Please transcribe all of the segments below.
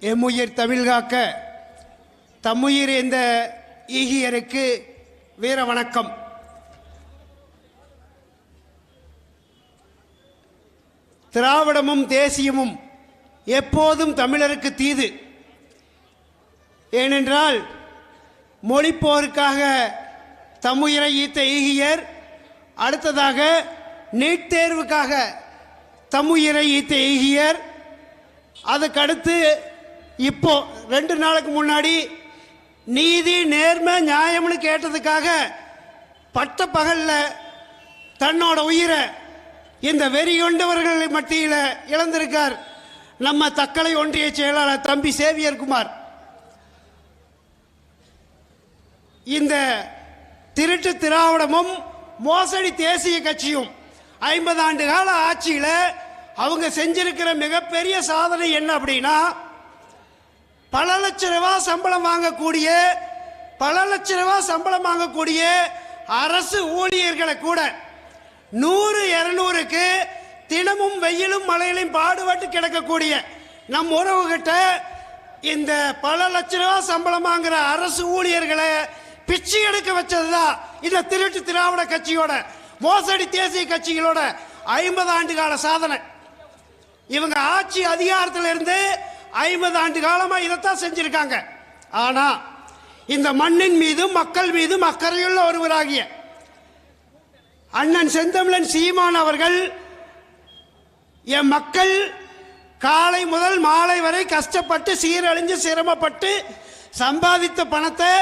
எம்முயிர் தமிழ்காக்க தம்முயிர் இந்த ஈகியருக்கு வீர வணக்கம். திராவிடமும் தேசியமும் எப்போதும் தமிழருக்கு தீது. ஏனென்றால் மொழிப்போருக்காக தம்முயிரை ஈத்த ஈகியர் அடுத்ததாக நீட் தேர்வுக்காக தம்முயிரை ஈத்த ஈகியர் அதுக்கடுத்து இப்போ ரெண்டு நாளுக்கு முன்னாடி நீதி நேர்மை நியாயம்னு கேட்டதுக்காக பட்ட பகலில் தன்னோட உயிரை இந்த வெறி கொண்டவர்கள் மத்தியில் இழந்திருக்கார். நம்ம தக்கலை ஒன்றிய செயலாளர் தம்பி சேவியர் குமார். இந்த திருட்டு திராவிடமும் மோசடி தேசிய கட்சியும் ஐம்பது ஆண்டு கால ஆட்சியில் அவங்க செஞ்சிருக்கிற மிகப்பெரிய சாதனை என்ன அப்படின்னா பல லட்ச ரூபாய் சம்பளம் வாங்கக்கூடிய பல லட்ச ரூபாய் சம்பளம் வாங்கக்கூடிய அரசு ஊழியர்களை கூட நூறு இருநூறுக்கு தினமும் வெயிலும் மழையிலும் பாடுபட்டு கிடக்கக்கூடிய நம் உறவுகிட்ட இந்த பல லட்ச ரூபாய் சம்பளம் வாங்குற அரசு ஊழியர்களை பிச்சை எடுக்க வச்சதுதான் இந்த திருட்டு திராவிட கட்சியோட மோசடி தேசிய கட்சிகளோட ஐம்பது ஆண்டு கால சாதனை. இவங்க ஆட்சி அதிகாரத்தில் இருந்து ஐம்பது ஆண்டு காலமாக இதைத்தான் செஞ்சுருக்காங்க. ஆனால் இந்த மண்ணின் மீதும் மக்கள் மீதும் அக்கறையுள்ள ஒருவராகிய அண்ணன் செந்தமிழன் சீமான் அவர்கள் என் மக்கள் காலை முதல் மாலை வரை கஷ்டப்பட்டு சீரழிஞ்சு சிரமப்பட்டு சம்பாதித்த பணத்தை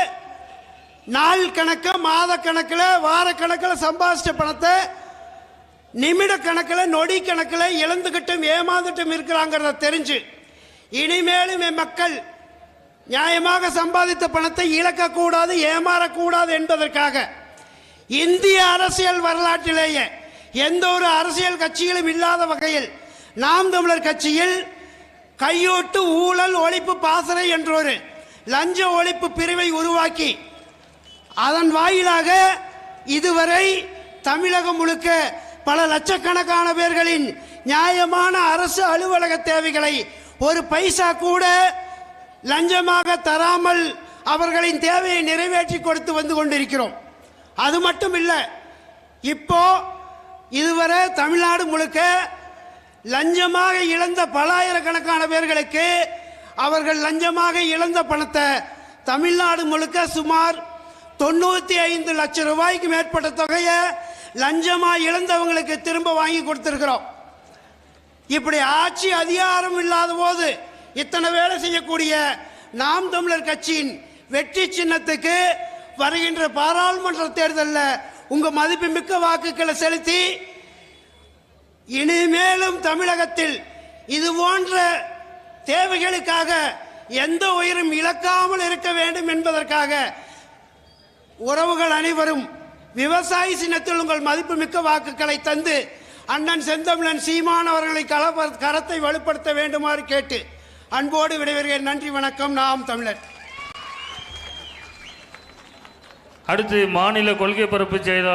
நாள் கணக்கு மாத கணக்கில் வார கணக்கில் சம்பாதிச்ச பணத்தை நிமிட கணக்கில் நொடி கணக்கில் இழந்துகிட்டும் ஏமாந்துட்டும் இருக்கிறாங்கிறத தெரிஞ்சு இனிமேலும் என் மக்கள் நியாயமாக சம்பாதித்த பணத்தை இழக்கக்கூடாது ஏமாறக்கூடாது என்பதற்காக இந்திய அரசியல் வரலாற்றிலேயே எந்த ஒரு அரசியல் கட்சியிலும் இல்லாத வகையில் நாம் தமிழர் கட்சியில் கையூட்டு ஊழல் ஒழிப்பு பாசறை என்றொரு லஞ்ச ஒழிப்பு பிரிவை உருவாக்கி அதன் வாயிலாக இதுவரை தமிழகம் முழுக்க பல லட்சக்கணக்கான பேர்களின் நியாயமான அரசு அலுவலக தேவைகளை ஒரு பைசா கூட லஞ்சமாக தராமல் அவர்களின் தேவையை நிறைவேற்றி கொடுத்து வந்து கொண்டிருக்கிறோம். அது மட்டும் இல்லை இப்போ இதுவரை தமிழ்நாடு முழுக்க லஞ்சமாக இழந்த பலாயிரக்கணக்கான பேர்களுக்கு அவர்கள் லஞ்சமாக இழந்த பணத்தை தமிழ்நாடு முழுக்க சுமார் தொண்ணூற்றி ஐந்து லட்சம் ரூபாய்க்கு மேற்பட்ட தொகையை லஞ்சமாக இழந்தவங்களுக்கு திரும்ப வாங்கி கொடுத்துருக்குறோம். இப்படி ஆட்சி அதிகாரம் இல்லாத போது இத்தனை வேலை செய்யக்கூடிய நாம் தமிழர் கட்சியின் வெற்றி சின்னத்துக்கு வருகின்ற பாராளுமன்ற தேர்தலில் உங்க மதிப்புமிக்க வாக்குகளை செலுத்தி இனிமேலும் தமிழகத்தில் இது போன்ற தேவைகளுக்காக எந்த உயிரும் இழக்காமல் இருக்க வேண்டும் என்பதற்காக உறவுகள் அனைவரும் விவசாயி சின்னத்தில் உங்கள் மதிப்புமிக்க வாக்குகளை தந்து அண்ணன் செந்தமிழன் சீமான் அவர்களை கலப கரத்தை வலுப்படுத்த வேண்டுமாறு கேட்டு அன்போடு விடைபெறுகிறேன். நன்றி வணக்கம். நாம் தமிழர். அடுத்து மாநில கொள்கை பரப்பு செய்தார்